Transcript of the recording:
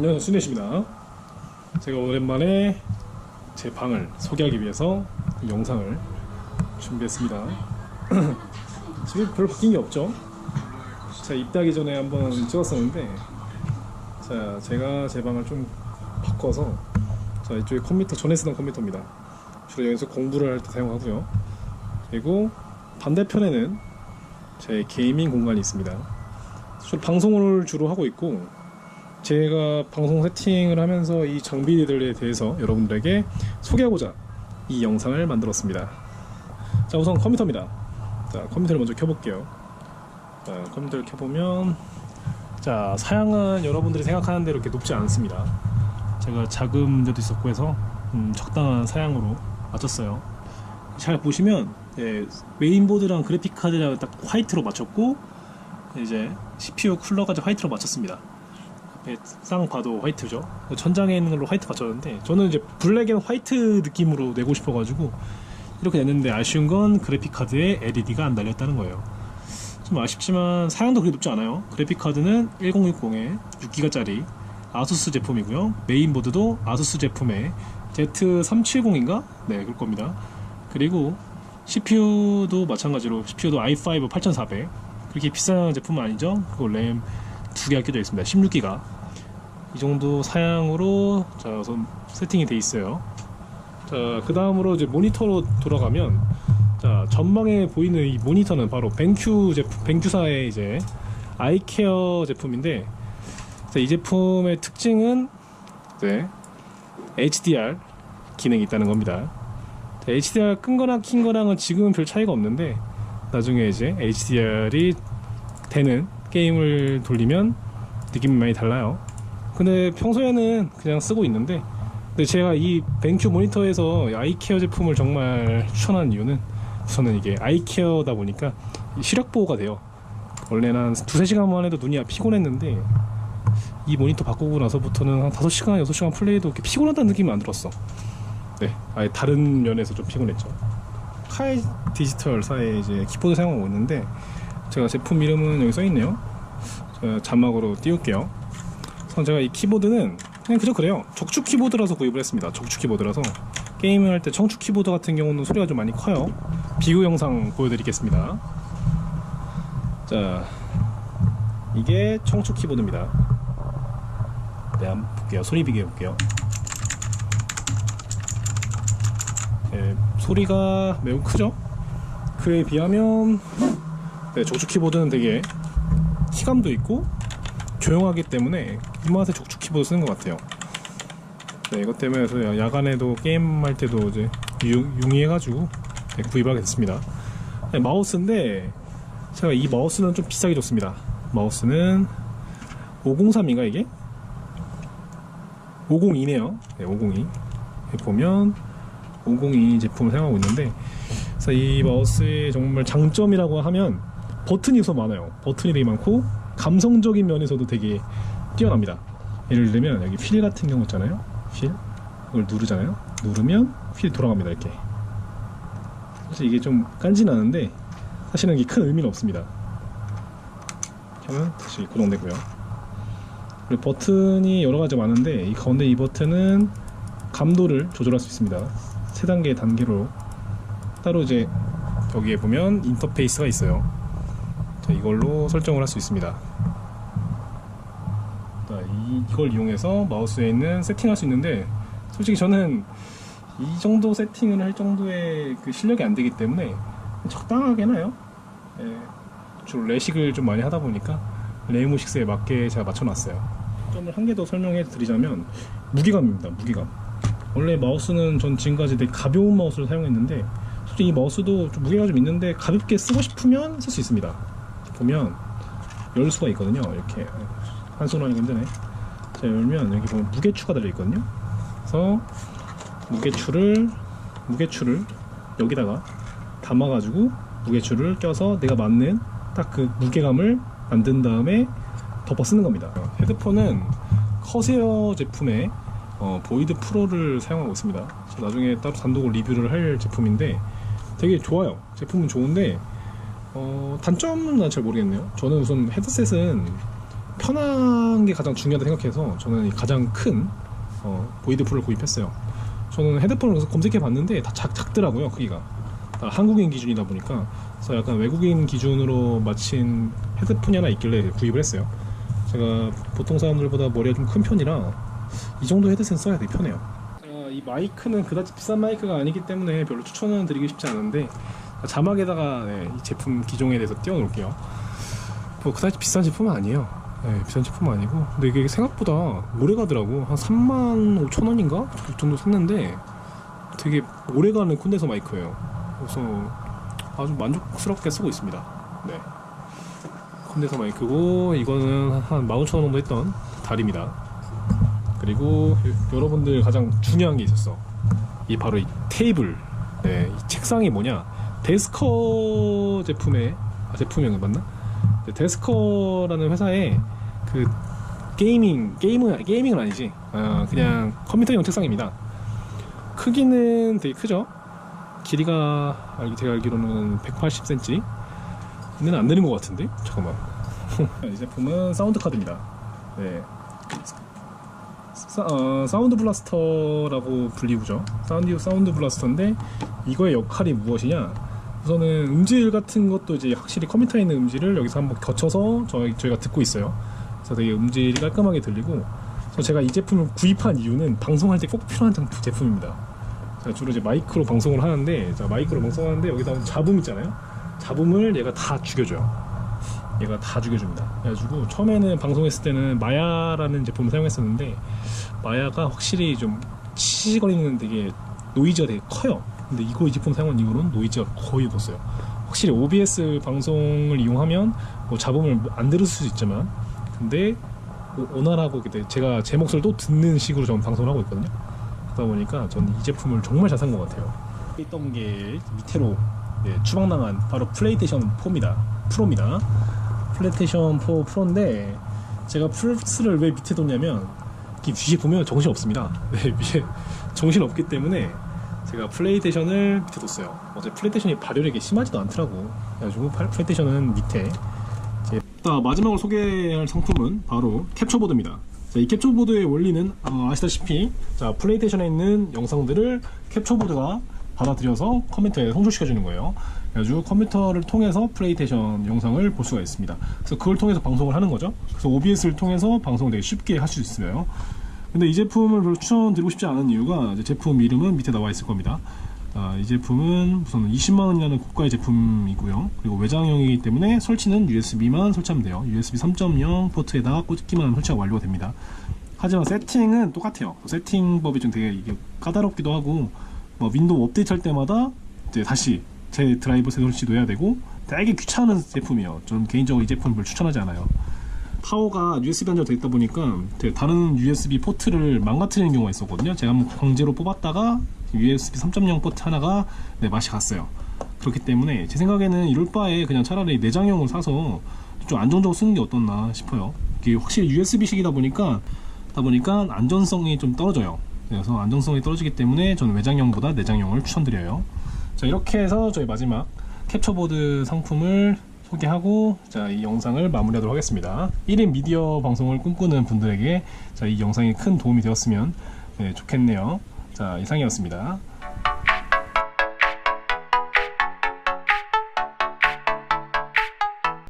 안녕하세요. 순혜입니다. 제가 오랜만에 제 방을 소개하기 위해서 이 영상을 준비했습니다. 집에 별로 바뀐 게 없죠? 제가 입대하기 전에 한번 찍었었는데 자 제가 제 방을 좀 바꿔서 자 이쪽에 컴퓨터 전에 쓰던 컴퓨터입니다. 주로 여기서 공부를 할 때 사용하고요. 그리고 반대편에는 제 게이밍 공간이 있습니다. 주로 방송을 주로 하고 있고 제가 방송 세팅을 하면서 이 장비들에 대해서 여러분들에게 소개하고자 이 영상을 만들었습니다. 자 우선 컴퓨터입니다. 자 컴퓨터를 먼저 켜볼게요. 자 컴퓨터를 켜보면 자 사양은 여러분들이 생각하는 대로 이렇게 높지 않습니다. 제가 작은 문제도 있었고 해서 음, 적당한 사양으로 맞췄어요. 잘 보시면 예, 메인보드랑 그래픽 카드랑 딱 화이트로 맞췄고 이제 CPU 쿨러까지 화이트로 맞췄습니다. 앞에 쌍 봐도 화이트죠. 천장에 있는 걸로 화이트 맞췄는데 저는 이제 블랙 앤 화이트 느낌으로 내고 싶어가지고 이렇게 냈는데 아쉬운 건 그래픽 카드에 LED가 안 달렸다는 거예요. 좀 아쉽지만 사양도 그리 높지 않아요. 그래픽 카드는 1060에 6기가짜리 아수스 제품이고요. 메인보드도 아수스 제품의 Z370인가? 네, 그럴 겁니다. 그리고 CPU도 마찬가지로 CPU도 i5 8400 그렇게 비싼 제품은 아니죠. 그리고 램 두 개가 껴져 있습니다. 16기가 이 정도 사양으로 자 우선 세팅이 돼 있어요. 자그 다음으로 이제 모니터로 돌아가면 자 전방에 보이는 이 모니터는 바로 뱅큐 제품 뱅큐사의 이제 아이케어 제품인데 자, 이 제품의 특징은 네, HDR 기능이 있다는 겁니다. 자, HDR 끈 거랑 킨 거랑은 지금은 별 차이가 없는데 나중에 이제 HDR이 되는 게임을 돌리면 느낌이 많이 달라요. 근데 평소에는 그냥 쓰고 있는데 근데 제가 이 뱅큐 모니터에서 아이케어 제품을 정말 추천하는 이유는 우선은 이게 아이케어다 보니까 이 시력 보호가 돼요. 원래는 한 두세 시간만 해도 눈이 피곤했는데 이 모니터 바꾸고 나서부터는 한 5시간, 6시간 플레이도 이렇게 피곤하다는 느낌이 안 들었어. 네, 아예 다른 면에서 좀 피곤했죠. 카이 디지털사의 이제 키보드 사용하고 있는데 제가 제품 이름은 여기 써 있네요. 제가 자막으로 띄울게요. 우선 제가 이 키보드는 그냥 그저 그래요. 적축 키보드라서 구입을 했습니다. 적축 키보드라서 게임을 할 때 청축 키보드 같은 경우는 소리가 좀 많이 커요. 비교 영상 보여드리겠습니다. 자, 이게 청축 키보드입니다. 네, 한번 볼게요. 소리 비교해 볼게요. 네, 소리가 매우 크죠? 그에 비하면 네, 적축 키보드는 되게 키감도 있고 조용하기 때문에 이 맛에 적축 키보드 쓰는 것 같아요. 네, 이것 때문에 저 야간에도 게임할 때도 이제 유, 용이해가지고 네, 구입하게 됐습니다. 네, 마우스인데 제가 이 마우스는 좀 비싸게 줬습니다. 마우스는 503인가 이게? 502네요. 네, 502. 보면 502 제품을 사용하고 있는데 그래서 이 마우스의 정말 장점이라고 하면 버튼이 우선 많아요. 버튼이 되게 많고 감성적인 면에서도 되게 뛰어납니다. 예를 들면 여기 휠 같은 경우 있잖아요. 휠 이걸 누르잖아요. 누르면 휠이 돌아갑니다. 이렇게. 사실 이게 좀 깐지나는데 사실은 이게 큰 의미는 없습니다. 하면 다시 구동되고요. 그리고 버튼이 여러 가지 많은데 이 가운데 이 버튼은 감도를 조절할 수 있습니다. 세 단계 단계로 따로 이제 여기에 보면 인터페이스가 있어요. 자, 이걸로 설정을 할 수 있습니다. 자, 이, 이걸 이용해서 마우스에 있는 세팅할 수 있는데 솔직히 저는 이 정도 세팅을 할 정도의 그 실력이 안 되기 때문에 적당하게 해놔요. 예, 주로 레식을 좀 많이 하다 보니까 레이모 6에 맞게 제가 맞춰놨어요. 점을 한 개 더 설명해 드리자면 무게감입니다. 무게감. 원래 마우스는 전 지금까지 되게 가벼운 마우스를 사용했는데 솔직히 이 마우스도 좀 무게가 좀 있는데 가볍게 쓰고 싶으면 쓸 수 있습니다. 보면 열 수가 있거든요. 이렇게 한 손으로 하기 힘드네. 자 열면 여기 보면 무게추가 달려 있거든요. 그래서 무게추를 무게추를 여기다가 담아가지고 무게추를 껴서 내가 맞는 딱 그 무게감을 만든 다음에 덮어 쓰는 겁니다. 헤드폰은 커세어 제품의 어, 보이드 프로를 사용하고 있습니다. 나중에 따로 단독으로 리뷰를 할 제품인데 되게 좋아요. 제품은 좋은데 어, 단점은 난 잘 모르겠네요. 저는 우선 헤드셋은 편한 게 가장 중요하다 생각해서 저는 이 가장 큰 어, 보이드 프로를 구입했어요. 저는 헤드폰을 검색해 봤는데 다 작, 작더라고요 크기가 다 한국인 기준이다 보니까 그래서 약간 외국인 기준으로 맞춘 헤드폰이 하나 있길래 구입을 했어요. 제가 보통 사람들보다 머리가 좀 큰 편이라 이 정도 헤드셋 써야 되게 편해요. 아, 이 마이크는 그다지 비싼 마이크가 아니기 때문에 별로 추천은 드리기 쉽지 않은데 자막에다가 네, 이 제품 기종에 대해서 띄워놓을게요. 뭐 그다지 비싼 제품은 아니에요. 네, 비싼 제품 은 아니고 근데 이게 생각보다 오래 가더라고 한 3만 5천 원인가 그 정도 샀는데 되게 오래 가는 콘덴서 마이크예요. 그래서 아주 만족스럽게 쓰고 있습니다. 네. 콘덴서 마이크고 이거는 한 15,000원 정도 했던 다리입니다. 그리고 여- 여러분들 가장 중요한 게 있었어. 이 바로 이 테이블. 네, 이 책상이 뭐냐? 데스커 제품의 아, 제품명이 맞나? 네, 데스커라는 회사의 그 게이밍 게임은 게이밍은 아니지. 아, 그냥 컴퓨터용 책상입니다. 크기는 되게 크죠. 길이가 알기 제가 알기로는 180cm. 근데 안 되는 것 같은데? 잠깐만. 이 제품은 사운드 카드입니다. 네. 사, 어, 사운드 블라스터라고 불리우죠. 사운드 사운드 블라스터인데 이거의 역할이 무엇이냐? 우선은 음질 같은 것도 이제 확실히 컴퓨터에 있는 음질을 여기서 한번 거쳐서 저희 저희가 듣고 있어요. 그래서 되게 음질이 깔끔하게 들리고 그래서 제가 이 제품을 구입한 이유는 방송할 때 꼭 필요한 장- 제품입니다. 제가 주로 이제 마이크로 방송을 하는데 자 마이크로 방송하는데 여기다 잡음 있잖아요. 잡음을 얘가 다 죽여줘요. 얘가 다 죽여줍니다. 그래가지고 처음에는 방송했을 때는 마야라는 제품을 사용했었는데 마야가 확실히 좀 치시거리는 되게 노이즈가 되게 커요. 근데 이거 이 제품 사용한 이후로는 노이즈가 거의 없어요. 확실히 OBS 방송을 이용하면 뭐 잡음을 안 들을 수 있지만 근데 오- 원활하고 제가 제 목소리를 또 듣는 식으로 저는 방송을 하고 있거든요. 그러다 보니까 저는 이 제품을 정말 잘 산 것 같아요. 있던 게 밑으로 네, 추방당한 바로 플레이테이션 4입니다. 프로입니다. 플레이테이션 4 프로인데 제가 플스를 왜 밑에 뒀냐면 위에 보면 정신 없습니다. 네, 정신 없기 때문에 제가 플레이테이션을 밑에 뒀어요. 어제 플레이테이션이 발열이 심하지도 않더라고. 그래가지고 팔- 플레이테이션은 밑에. 마지막으로 소개할 상품은 바로 캡처보드입니다. 자, 이 캡처보드의 원리는 어, 아시다시피 자, 플레이테이션에 있는 영상들을 캡처보드가 받아들여서 컴퓨터에 송출시켜주는 거예요. 그래가지고 컴퓨터를 통해서 플레이테이션 영상을 볼 수가 있습니다. 그래서 그걸 통해서 방송을 하는 거죠. 그래서 OBS를 통해서 방송을 되게 쉽게 할 수 있어요. 근데 이 제품을 별로 추천드리고 싶지 않은 이유가 제품 이름은 밑에 나와 있을 겁니다. 아, 이 제품은 우선 20만 원이라는 고가의 제품이고요. 그리고 외장형이기 때문에 설치는 USB만 설치하면 돼요. USB 3.0 포트에다가 꽂기만 설치가 완료가 됩니다. 하지만 세팅은 똑같아요. 세팅법이 좀 되게 이게 까다롭기도 하고 뭐 윈도우 업데이트 할 때마다 이제 다시 제 드라이버 설치도 해야 되고 되게 귀찮은 제품이에요. 저는 개인적으로 이 제품을 추천하지 않아요. 파워가 USB 단자로 되어 있다 보니까 되게 다른 USB 포트를 망가뜨리는 경우가 있었거든요. 제가 한번 강제로 뽑았다가 USB 3.0 포트 하나가 네, 맛이 갔어요. 그렇기 때문에 제 생각에는 이럴 바에 그냥 차라리 내장형을 사서 좀 안정적으로 쓰는 게 어떻나 싶어요. 이게 확실히 USB식이다 보니까 다 보니까 안전성이 좀 떨어져요. 그래서 안정성이 떨어지기 때문에 저는 외장형보다 내장형을 추천드려요. 자 이렇게 해서 저희 마지막 캡처보드 상품을 소개하고 자 이 영상을 마무리하도록 하겠습니다. 1인 미디어 방송을 꿈꾸는 분들에게 자 이 영상이 큰 도움이 되었으면 네, 좋겠네요. 자 이상이었습니다.